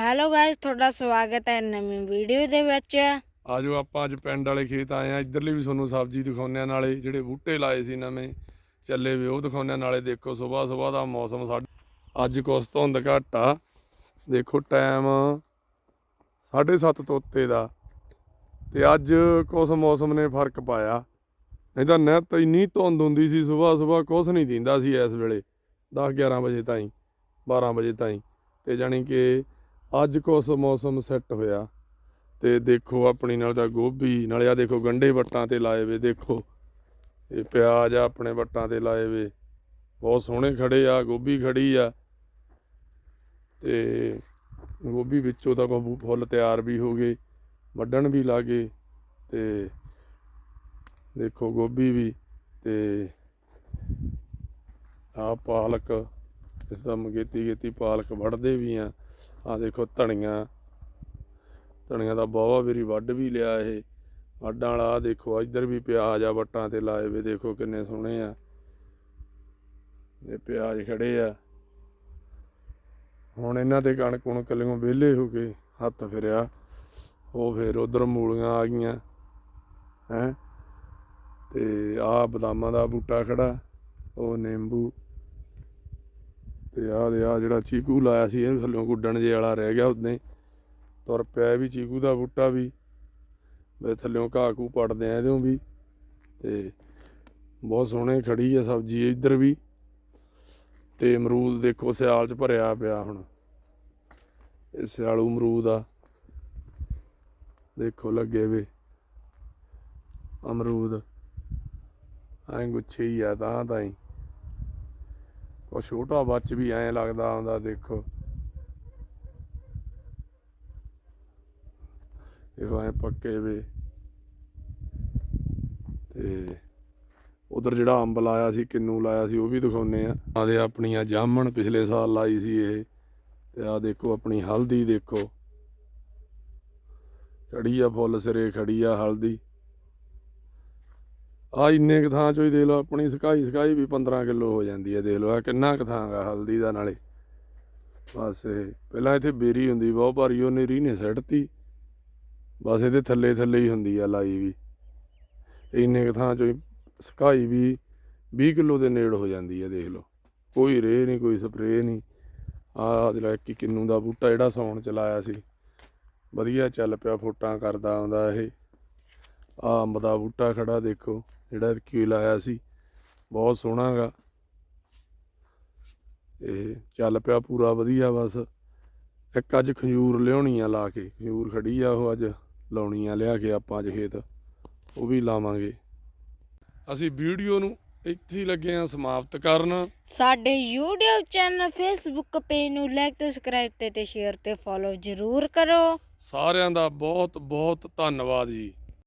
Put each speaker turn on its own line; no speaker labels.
Hello guys ਤੁਹਾਡਾ ਸਵਾਗਤ ਹੈ ਨਵੀਂ ਵੀਡੀਓ ਦੇ ਵਿੱਚ।
ਆਜੋ ਆਪਾਂ ਅੱਜ ਪਿੰਡ ਵਾਲੇ ਖੇਤ ਆਏ ਆ। ਇੱਧਰਲੇ ਵੀ ਤੁਹਾਨੂੰ ਸਬਜ਼ੀ ਦਿਖਾਉਂਦੇ ਆ। ਨਾਲੇ ਜਿਹੜੇ ਬੂਟੇ ਲਾਏ ਸੀ ਨਵੇਂ, ਚੱਲੇ ਵੀ ਉਹ ਦਿਖਾਉਂਦੇ ਆ। ਨਾਲੇ ਦੇਖੋ ਸਵੇਰ ਸਵੇਰ ਦਾ ਮੌਸਮ ਸਾਡਾ। ਅੱਜ ਕੁਛ ਧੁੰਦ ਘੱਟ ਆ। ਦੇਖੋ ਟਾਈਮ 7:30 ਤੋਂ ਉੱਤੇ ਦਾ। ਤੇ ਅੱਜ ਕੁਛ ਮੌਸਮ ਨੇ ਫ਼ਰਕ ਪਾਇਆ। ਨਹੀਂ ਤਾਂ ਨਿੱਤ ਇੰਨੀ ਧੁੰਦ ਹੁੰਦੀ ਸੀ, ਸਵੇਰ ਸਵੇਰ ਕੁਛ ਨਹੀਂ ਦਿੰਦਾ ਸੀ ਇਸ ਵੇਲੇ। 10 11 ਵਜੇ ਤਾਈਂ 12 ਵਜੇ ਤਾਈਂ। ਤੇ ਜਾਣੀ ਕਿ ਅੱਜ ਕੁਛ ਮੌਸਮ ਸੈੱਟ ਹੋਇਆ। ਤੇ ਦੇਖੋ ਆਪਣੀ ਨਾਲ ਤਾਂ ਗੋਭੀ, ਨਾਲ ਆ ਦੇਖੋ ਗੰਡੇ ਵੱਟਾਂ ਤੇ ਲਾਏ ਵੇ, ਦੇਖੋ। ਇਹ ਪਿਆਜ਼ ਆ ਆਪਣੇ ਵੱਟਾਂ ਤੇ ਲਾਏ ਵੇ। ਬਹੁਤ ਸੋਹਣੇ ਖੜੇ ਆ, ਗੋਭੀ ਖੜੀ ਆ। ਤੇ ਗੋਭੀ ਵਿੱਚੋਂ ਤਾਂ ਕੋ ਫੁੱਲ ਤਿਆਰ ਵੀ ਹੋ ਗਏ, ਵੱਢਣ ਵੀ ਲਾਗੇ ਤੇ ਦੇਖੋ ਗੋਭੀ ਵੀ, ਤੇ ਆ ਪਾਲਕ ਇਸ ਦਾ ਮਗੇਤੀ ਗੇਤੀ ਪਾਲਕ ਵੱਢਦੇ ਵੀ ਆ। ਆ ਦੇਖੋ ਧਣੀਆਂ। ਧਣੀਆਂ ਦਾ ਬਾਵਾ ਵੀਰੀ ਵੱਢ ਵੀ ਲਿਆ ਇਹ। ਵੱਢਾਂ ਵਾਲਾ, ਆਹ ਦੇਖੋ ਇੱਧਰ ਵੀ ਪਿਆਜ਼ ਆ, ਵੱਟਾਂ ਤੇ ਲਾਏ ਵੇ, ਦੇਖੋ ਕਿੰਨੇ ਸੋਹਣੇ ਆ। ਇਹ ਪਿਆਜ਼ ਖੜੇ ਆ। ਹੁਣ ਇਹਨਾਂ ਤੇ ਕਣਕ ਕੁਣਕ ਲਿਓ ਵਿਹਲੇ ਹੋ ਕੇ ਹੱਥ ਫਿਰਿਆ। ਉਹ ਫਿਰ ਉਧਰ ਮੂਲੀਆਂ ਆ ਗਈਆਂ, ਹੈ। ਤੇ ਆਹ ਬਦਾਮਾਂ ਦਾ ਬੂਟਾ ਖੜਾ, ਉਹ ਨਿੰਬੂ। ਤੇ ਆਹ ਦੇ ਆ ਜਿਹੜਾ ਚੀਕੂ ਲਾਇਆ ਸੀ ਇਹ ਥੱਲੋਂ ਗੁੱਡਣ ਜੇ ਵਾਲਾ ਰਹਿ ਗਿਆ ਉਦੋਂ ਤੁਰ ਪਿਆ ਵੀ ਚੀਕੂ ਦਾ ਬੂਟਾ ਵੀ। ਵੇ ਥੱਲਿਓਂ ਘਾਹ ਘੂ ਪੜਦੇ ਆ ਇਹਦੋਂ ਵੀ। ਤੇ ਬਹੁਤ ਸੋਹਣੇ ਖੜੀ ਆ ਸਬਜ਼ੀ ਇੱਧਰ ਵੀ। ਤੇ ਅਮਰੂਦ ਦੇਖੋ ਸਿਆਲ ਚ ਭਰਿਆ ਪਿਆ ਹੁਣ। ਇਹ ਸਿਆਲੂ ਅਮਰੂਦ ਆ। ਦੇਖੋ ਲੱਗੇ ਵੇ। ਅਮਰੂਦ। ਐਂ ਗੁੱਛੇ ਹੀ ਆ ਤਾਂ ਤਾਂ ਹੀ। ਉਹ ਛੋਟਾ ਬੱਚ ਵੀ ਐਂ ਲੱਗਦਾ ਆਉਂਦਾ ਦੇਖੋ। ਇਹ ਐਂ ਪੱਕੇ ਵੇ। ਤੇ ਉਧਰ ਜਿਹੜਾ ਅੰਬ ਲਾਇਆ ਸੀ, ਕਿੰਨੂ ਲਾਇਆ ਸੀ, ਉਹ ਵੀ ਦਿਖਾਉਨੇ ਆ। ਆਦੇ ਆਪਣੀਆਂ ਜਾਮਣ ਪਿਛਲੇ ਸਾਲ ਲਾਈ ਸੀ ਇਹ। ਤੇ ਆ ਦੇਖੋ, ਆਪਣੀ ਹਲਦੀ ਦੇਖੋ। ਖੜੀ ਆ ਫੁੱਲ ਸਿਰੇ, ਖੜੀ ਆ ਹਲਦੀ। ਆ ਇੰਨੇ ਕੁ ਥਾਂ ਚੋਂ ਹੀ ਦੇਖ ਲਓ, ਆਪਣੀ ਸਕਾਈ ਸਕਾਈ ਵੀ 15 ਕਿਲੋ ਹੋ ਜਾਂਦੀ ਹੈ, ਦੇਖ ਲਓ, ਆ ਕਿੰਨਾ ਕੁ ਥਾਂ ਗਾ ਹਲਦੀ ਦਾ ਨਾਲੇ। ਬਸ ਇਹ, ਪਹਿਲਾਂ ਇੱਥੇ ਬੇਰੀ ਹੁੰਦੀ, ਬਹੁਤ ਭਾਰੀ, ਉਹਨੇ ਰੀ ਨੇ ਸੱਟਤੀ। ਬਸ ਇਹਦੇ ਥੱਲੇ ਥੱਲੇ ਹੀ ਹੁੰਦੀ ਆ ਲਾਈ ਵੀ। ਇੰਨੇ ਕੁ ਥਾਂ ਚੋਂ ਹੀ ਸਕਾਈ ਵੀ 20 ਕਿਲੋ ਦੇ ਨੇੜ ਹੋ ਜਾਂਦੀ ਹੈ ਦੇਖ ਲਓ। ਕੋਈ ਰੇ ਨਹੀਂ, ਕੋਈ ਸਪਰੇਅ ਨਹੀਂ। ਆਹ ਜਿਹੜਾ ਕਿ ਕਿੰਨੂ ਦਾ ਬੂਟਾ ਜਿਹੜਾ ਸੌਣ ਚ ਲਾਇਆ ਸੀ। ਵਧੀਆ ਚੱਲ ਪਿਆ, ਫੋਟਾਂ ਕਰਦਾ ਆਉਂਦਾ ਇਹ। ਆ ਅੰਬ ਦਾ ਬੂਟਾ ਖੜਾ ਦੇਖੋ ਜਿਹੜਾ ਕੀ ਲਾਇਆ ਸੀ। ਬਹੁਤ ਸੋਹਣਾ ਗਾ। ਇਹ ਚੱਲ ਪਿਆ ਪੂਰਾ ਵਧੀਆ ਬਸ। ਇੱਕ ਅੱਜ ਖੰਜੂਰ ਲਿਆਉਣੀ ਆ ਲਾ ਕੇ। ਖੰਜੂਰ ਖੜੀ ਆ ਉਹ ਅੱਜ ਲਾਉਣੀ ਆ ਲਿਆ ਕੇ ਆਪਾਂ ਅੱਜ ਖੇਤ। ਉਹ ਵੀ ਲਾਵਾਂਗੇ। ਅਸੀਂ ਵੀਡੀਓ ਨੂੰ ਇੱਥੇ ਹੀ ਲੱਗੇ ਆ ਸਮਾਪਤ ਕਰਨ।
ਸਾਡੇ YouTube ਚੈਨਲ Facebook ਪੇਜ ਨੂੰ ਲਾਈਕ ਤੇ ਸਬਸਕ੍ਰਾਈਬ ਤੇ ਤੇ ਸ਼ੇਅਰ ਤੇ ਫੋਲੋ ਜ਼ਰੂਰ ਕਰੋ।
ਸਾਰਿਆਂ ਦਾ ਬਹੁਤ ਬਹੁਤ ਧੰਨਵਾਦ ਜੀ।